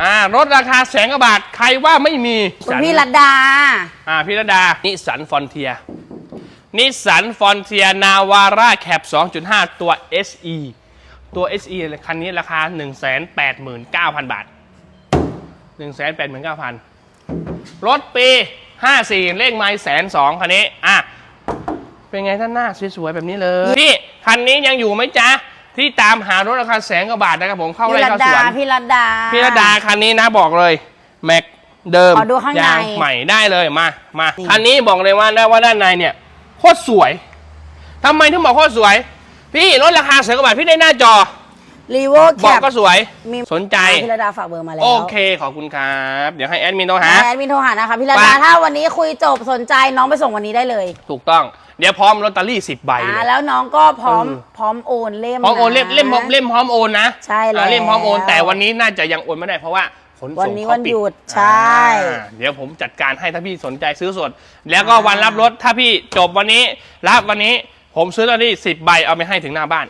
อ่ารถราคาแสนกว่าบาทใครว่าไม่มีคุณพี่รัตดา อ่าพี่ระดา นิสสันฟอนเทียนิสสันฟอนเทียนาวาร่าแคป2.5 ตัว SE ตัว SE คันนี้ราคา 189,000 บาท 189,000 รถปี 54 เลขไม้แสนสองคันนี้ อะ เป็นไงท่านหน้าสวยๆ แบบนี้เลย พี่ คันนี้ยังอยู่ไหมจ๊ะ ที่ตามหารถราคาแสนกว่าบาทนะครับผมเข้าพี่ไร่รัตเข้าสดาวนพี่รัตดา พี่ระดาคันนี้นะบอกเลยแม็กเดิมขอดูข้างในยางใหม่ได้เลยมามานี่ คันนี้บอกเลยว่าได้ว่าด้านในเนี่ยโคตรสวยทำไมถึงบอกโคตรสวย พี่ลดราคาแสนกว่าบาทพี่ได้หน้าจอรีโวแคบอกปก็สวยมีสนใจ พี่รัตดาฝากเบอร์มาแล้วโอเคขอบคุณครับ เดี๋ยวให้แอดมินโทรหา แอดมินโทรหานะคะพี่รัตไปดาถ้าวันนี้คุยจบสนใจน้องไปส่งวันนี้ได้เลย ถูกต้อง เดี๋ยวพร้อมลอตเตอรี่สิบใบอ่าเลยแล้วน้องก็พร้อมเออ พร้อมโอนเล่มพร้อมโอนเล่มนะ เล่มพร้อมเล่มพร้อมโอนนะใช่แล้วอ่าเล่มพร้อมโอน แต่วันนี้น่าจะยังโอนไม่ได้เพราะว่าขนวันส่งนี้เขาวันปิหยุดใช่ อ่าเดี๋ยวผมจัดการให้ถ้าพี่สนใจซื้อสด แล้วก็วันรับรถถ้าพี่จบวันนี้รับวันนี้ผมซื้อลอตเตอรี่สิบใบเอาไปให้ถึงหน้าบ้าน